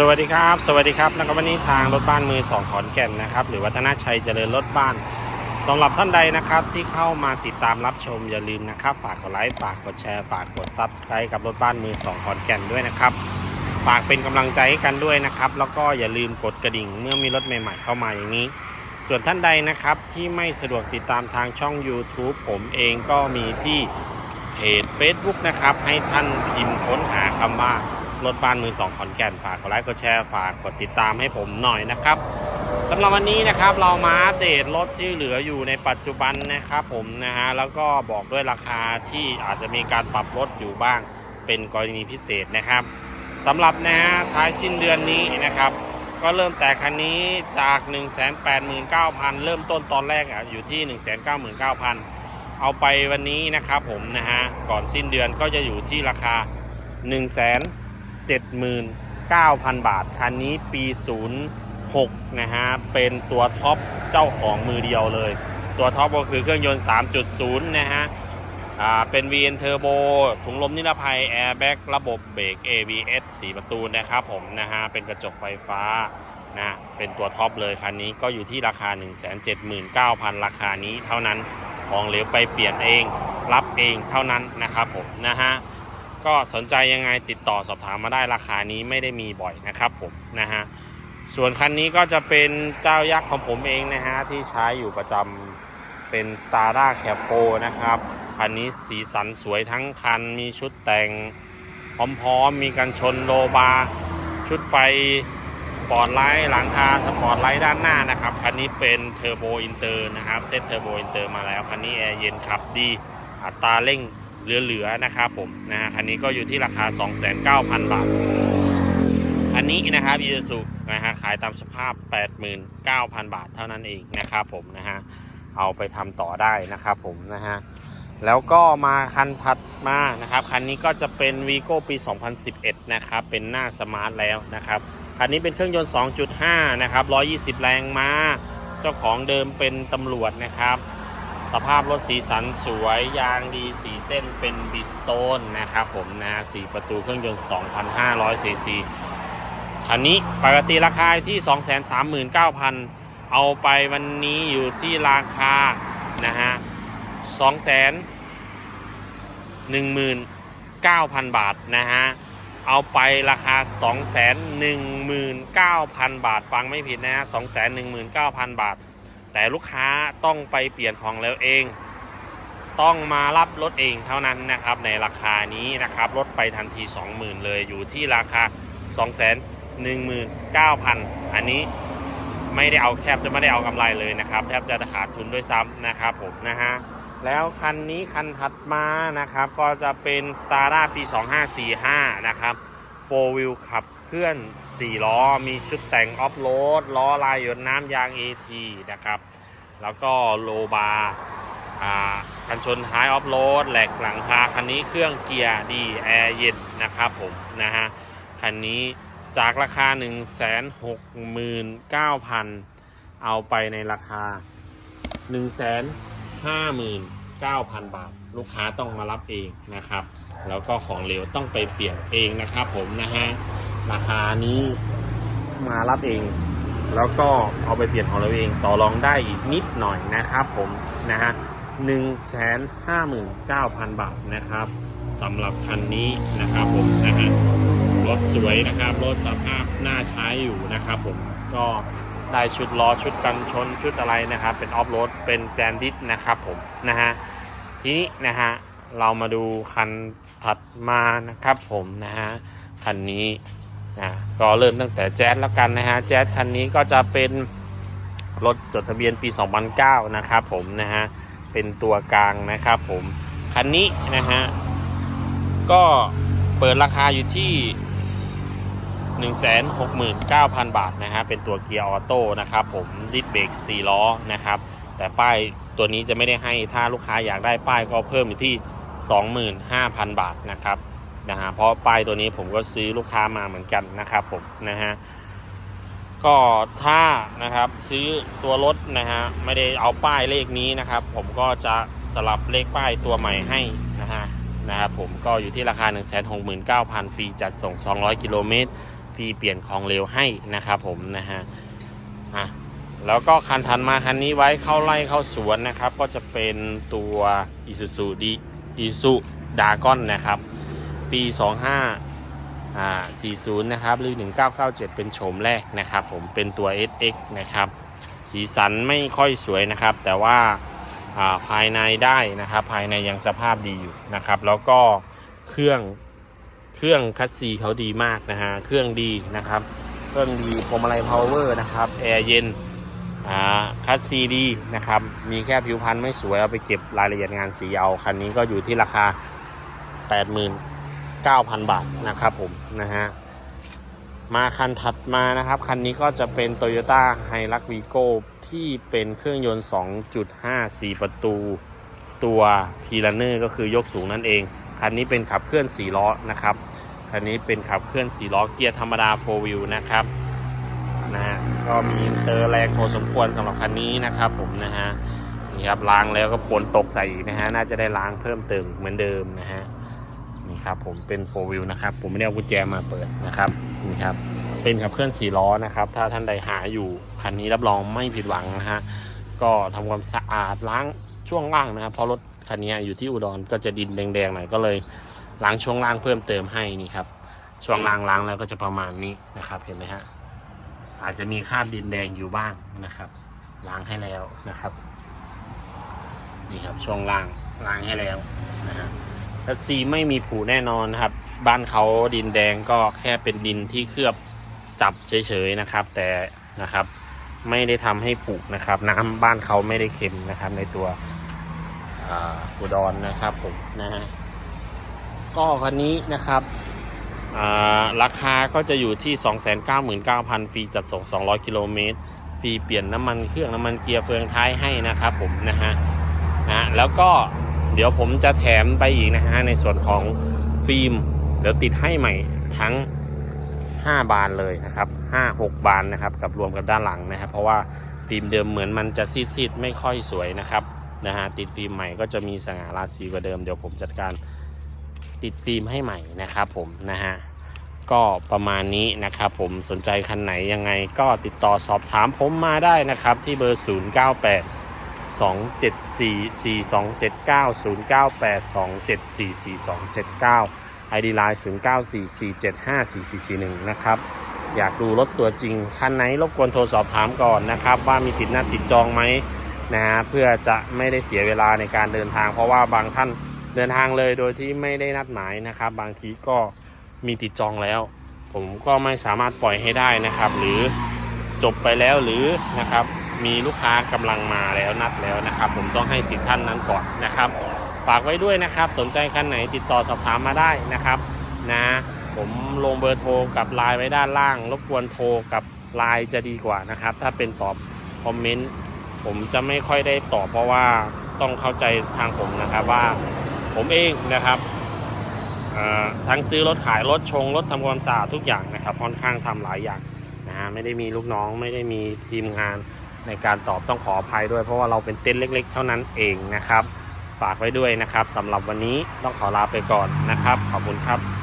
สวัสดีครับ สวัสดีครับแล้วก็วันนี้ทางรถบ้านมือสองขอนแก่นนะครับ หรือวัฒนชัยเจริญรถบ้านสำหรับท่านใดนะครับ ที่เข้ามาติดตามรับชมอย่าลืมนะครับ ฝากกดไลค์ฝากกดแชร์ฝากกด Subscribe กับรถบ้านมือสองขอนแก่นด้วยนะครับฝากเป็นกำลังใจให้กันด้วยนะครับ แล้วก็อย่าลืมกดกระดิ่งเมื่อมีรถใหม่ ๆ เข้ามาอย่างนี้ ส่วนท่านใดนะครับที่ไม่สะดวกติดตามทางช่อง YouTube ผมเองก็มีที่เพจ Facebook นะครับให้ท่านพิมพ์ค้นหาคำว่า รถบ้านมือสองขอนแก่นฝากกดไลค์กดแชร์ฝากกดติดตามให้ผมหน่อยนะครับสำหรับวันนี้นะครับเรามาอัปเดตรถที่เหลืออยู่ในปัจจุบันนะครับผมนะฮะแล้วก็บอกด้วยราคาที่อาจจะมีการปรับลดอยู่บ้างเป็นกรณีพิเศษนะครับสำหรับนะฮะท้ายสิ้นเดือนนี้นะครับ ก็เริ่มแต่คันนี้จาก 189,000 เริ่มต้นตอนแรกอะอยู่ที่ 199,000 เอาไปวันนี้นะครับผมนะฮะก่อนสิ้นเดือนก็จะอยู่ที่ราคา 79,000 บาท คันนี้ปี 06 นะฮะ เป็นตัวท็อปเจ้าของมือเดียวเลย ตัวท็อปก็คือเครื่องยนต์ 3.0 นะฮะ อ่า เป็น VN Turbo ถุงลมนิรภัย Airbag ระบบเบรก ABS 4 ประตูนะครับผมนะฮะ เป็นกระจกไฟฟ้านะ เป็นตัวท็อปเลยคันนี้ก็อยู่ที่ราคา 179,000 ราคานี้เท่านั้น ของเหลวไปเปลี่ยนเอง รับเองเท่านั้นนะครับผมนะฮะ ก็สนใจยังไงติดต่อสอบถามมาได้ราคานี้ไม่ได้มีบ่อยนะครับผมนะฮะส่วนคันนี้ก็จะเป็นเจ้ายักษ์ของผมเองนะฮะที่ใช้อยู่ประจำเป็น s t a r a c a p o นะครับคันนี้สีสันสวยทั้งคันมีชุดแต่งพร้อมๆ มีกันชนโลบาร์ชุดไฟสปอร์ตไลท์หลังคาสปอร์ตไลท์ด้านหน้านะครับ คันนี้เป็นเทอร์โบอินเตอร์นะครับ เซตเทอร์โบอินเตอร์มาแล้ว คันนี้แอร์เย็นขับดี อัตราเร่ง เหลือๆนะครับผมนะฮะคันนี้ก็อยู่ที่ราคา 29,000บาทคันนี้นะครับอีซูนะฮะขายตามสภาพ 89,000 บาทเท่านั้นเองนะครับผมนะฮะเอาไปทำต่อได้นะครับผมนะฮะแล้วก็มาคันถัดมานะครับคันนี้ก็จะเป็น v ีโก้ปี 2011 นะครับ เป็นหน้าสมาร์ทแล้วนะครับคันนี้เป็นเครื่องยนต์ 2.5 นะครับ 120 แรงม้า เจ้าของเดิมเป็นตำรวจนะครับ สภาพรถสีสันสวย ยางดีสีเส้นเป็นบิสโตนนะครับผมนะสีประตูเครื่องยนต์ 2,500ซีซีคันนี้ปกติราคาอยู่ที่ 239,000 เอาไปวันนี้อยู่ที่ราคานะฮะสองแสนหนึ่งหมื่นเก้าพันบาทนะฮะเอาไปราคาสองแสนหนึ่งหมื่นเก้าพันบาท ฟังไม่ผิดนะฮะสองแสนหนึ่งหมื่นเก้าพันบาท แต่ลูกค้าต้องไปเปลี่ยนของแล้วเอง ต้องมารับรถเองเท่านั้นนะครับ ในราคานี้นะครับลดไปทันที 20,000 เลยอยู่ที่ราคา 219,000 อันนี้ไม่ได้เอาแทบจะไม่ได้เอากำไรเลยนะครับ แทบจะขาดทุนด้วยซ้ำนะครับผมนะฮะแล้วคันนี้คันถัดมานะครับก็จะเป็น s t a r a ปี 2545 นะครับ 4 wheel ขับเคลื่อน 4 ล้อ มีชุดแต่งออฟโรดล้อลายหยดน้ำยาง AT นะครับ แล้วก็โลบาร์กันชนท้ายออฟโรดแหลกหลังคาคันนี้เครื่องเกียร์ดีแอร์เย็นนะครับผมนะฮะคันนี้จากราคา 169,000 เอาไปในราคา 159,000 บาท ลูกค้าต้องมารับเองนะครับ แล้วก็ของเหลวต้องไปเปลี่ยนเองนะครับผมนะฮะราคานี้มารับเอง แล้วก็เอาไปเปลี่ยนของเราเองต่อรองได้อีกนิดหน่อยนะครับผมนะฮะ159,000บาทนะครับสำหรับคันนี้นะครับผมนะฮะรถสวยนะครับรถสภาพน่าใช้อยู่นะครับผมก็ได้ชุดล้อชุดกันชนชุดอะไรนะครับ เป็นออฟโรดเป็นแกรนดิสนะครับผมนะฮะทีนี้นะฮะเรามาดูคันถัดมานะครับผมนะฮะคันนี้ นะก็เริ่มตั้งแต่แจ๊สแล้วกันนะฮะแจ๊สคันนี้ก็จะเป็นรถจดทะเบียนปี 2009 นะครับผมนะฮะเป็นตัวกลางนะครับผมคันนี้นะฮะก็เปิดราคาอยู่ที่ 169,000 บาทนะฮะเป็นตัวเกียร์ออโต้นะครับผมดิสเบรก4ล้อนะครับแต่ป้ายตัวนี้จะไม่ได้ให้ถ้าลูกค้าอยากได้ป้ายก็เพิ่มอยู่ที่ 25,000 บาทนะครับ นะฮะเพราะป้ายตัวนี้ผมก็ซื้อลูกค้ามาเหมือนกันนะครับผมนะฮะก็ถ้านะครับซื้อตัวรถนะฮะไม่ได้เอาป้ายเลขนี้นะครับ ผมก็จะสลับเลขป้ายตัวใหม่ให้นะฮะนะครับผมก็อยู่ที่ราคา 169,000ฟรีจัดส่ง 200 กิโลเมตรฟรีเปลี่ยนของเร็วให้นะครับผมนะฮะอะแล้วก็คันถัดมาคันนี้ไว้เข้าไล่เข้าสวนนะครับ ก็จะเป็นตัว Isuzu D Isuzu Dragon นะครับ ปี 25อ่า40 นะครับหรือ 1997 เป็นโฉมแรกนะครับ ผมเป็นตัว SX นะครับ สีสันไม่ค่อยสวยนะครับ แต่ว่าอ่าภายในได้นะครับ ภายในยังสภาพดีอยู่นะครับ แล้วก็เครื่องเครื่องคัสซีเขาดีมากนะฮะเครื่องดีนะครับ เครื่องดีพวงมาลัยพาวเวอร์นะครับแอร์เย็นอ่าคัสซีดีนะครับ มีแค่ผิวพรรณไม่สวย เอาไปเก็บรายละเอียดงานสีเอา คันนี้ก็อยู่ที่ราคา 9,000 บาทนะครับผมนะฮะมาคันถัดมานะครับ คันนี้ก็จะเป็น Toyota h i l u x Vigo ที่เป็นเครื่องยนต์ 2.5 4 ประตู ตัวพีลันเนอร์ก็คือยกสูงนั่นเอง คันนี้เป็นขับเคลื่อน 4 ล้อนะครับ คันนี้เป็นขับเคลื่อน 4 ล้อเกียร์ธรรมดา 4 wheel นะครับนะฮะก็มีเตอร์แรงพอสมควรสำหรับคันนี้นะครับผมนะฮะนี่ครับล้างแล้วก็ฝนตกใส่นะฮะน่าจะได้ล้างเพิ่มเติมเหมือนเดิมนะฮะ ครับผมเป็น4 wheel นะครับผมไม่ได้เอากุญแจมาเปิดนะครับนี่ครับเป็นขับเคลื่อน4ล้อนะครับถ้าท่านใดหาอยู่คันนี้รับรองไม่ผิดหวังนะฮะก็ทำความสะอาดล้างช่วงล่างนะครับเพราะรถคันนี้อยู่ที่อุดรก็จะดินแดงๆหน่อยก็เลยล้างช่วงล่างเพิ่มเติมให้นี่ครับช่วงล่างล้างแล้วก็จะประมาณนี้นะครับเห็นไหมฮะอาจจะมีคราบดินแดงอยู่บ้างนะครับ ล้างให้แล้วนะครับนี่ครับช่วงล่างล้างให้แล้วนะฮะ และซีไม่มีผูแน่นอนนะครับ บ้านเขาดินแดงก็แค่เป็นดินที่เคลือบจับเฉยๆนะครับ แต่นะครับ ไม่ได้ทำให้ผุนะครับ น้ำบ้านเขาไม่ได้เค็มนะครับ ในตัวอุดรนะครับผมนะฮะก็คันนี้นะครับอ่าราคาก็จะอยู่ที่ 299,000 ฟรีจัดส่ง 200 กิโลเมตร ฟรีเปลี่ยนน้ำมันเครื่องน้ำมันเกียร์เฟืองท้ายให้นะครับผมนะฮะนะแล้วก็ เดี๋ยวผมจะแถมไปอีกนะฮะในส่วนของฟิล์ม เดี๋ยวติดให้ใหม่ทั้ง 5 บานเลยนะครับ5 6 บานนะครับกับรวมกับด้านหลังนะครับ เพราะว่าฟิล์มเดิมเหมือนมันจะซีดๆไม่ค่อยสวยนะครับนะฮะติดฟิล์มใหม่ก็จะมีสง่าราศีกว่าเดิมเดี๋ยวผมจัดการติดฟิล์มให้ใหม่นะครับผมนะฮะก็ประมาณนี้นะครับผมสนใจคันไหนยังไงก็ติดต่อสอบถามผมมาได้นะครับที่เบอร์ 098 2744279 ID Line 0944754441 นะครับ อยากดูรถตัวจริง คันไหนรบกวนโทรสอบถามก่อนนะครับ ว่ามีติดหนัดติดจองไหมนะฮะเพื่อจะไม่ได้เสียเวลาในการเดินทาง เพราะว่าบางท่านเดินทางเลยโดยที่ไม่ได้นัดหมายนะครับ บางทีก็มีติดจองแล้ว ผมก็ไม่สามารถปล่อยให้ได้นะครับ หรือจบไปแล้วหรือนะครับ มีลูกค้ากำลังมาแล้วนัดแล้วนะครับ ผมต้องให้สิทธิ์ท่านนั้นก่อนนะครับฝากไว้ด้วยนะครับ สนใจคันไหนติดต่อสอบถามมาได้นะครับนะผมลงเบอร์โทรกับไลน์ไว้ด้านล่าง รบกวนโทรกับไลน์จะดีกว่านะครับ ถ้าเป็นตอบคอมเมนต์ผมจะไม่ค่อยได้ตอบเพราะว่าต้องเข้าใจทางผมนะครับว่าผมเองนะครับทั้งซื้อรถขายรถชงรถทำความสะอาดทุกอย่างนะครับค่อนข้างทำหลายอย่างนะฮะไม่ได้มีลูกน้องไม่ได้มีทีมงาน ในการตอบต้องขออภัยด้วย เพราะว่าเราเป็นเต็นท์เล็ก ๆ เท่านั้นเองนะครับ ฝากไว้ด้วยนะครับสำหรับวันนี้ต้องขอลาไปก่อนนะครับ ขอบคุณครับ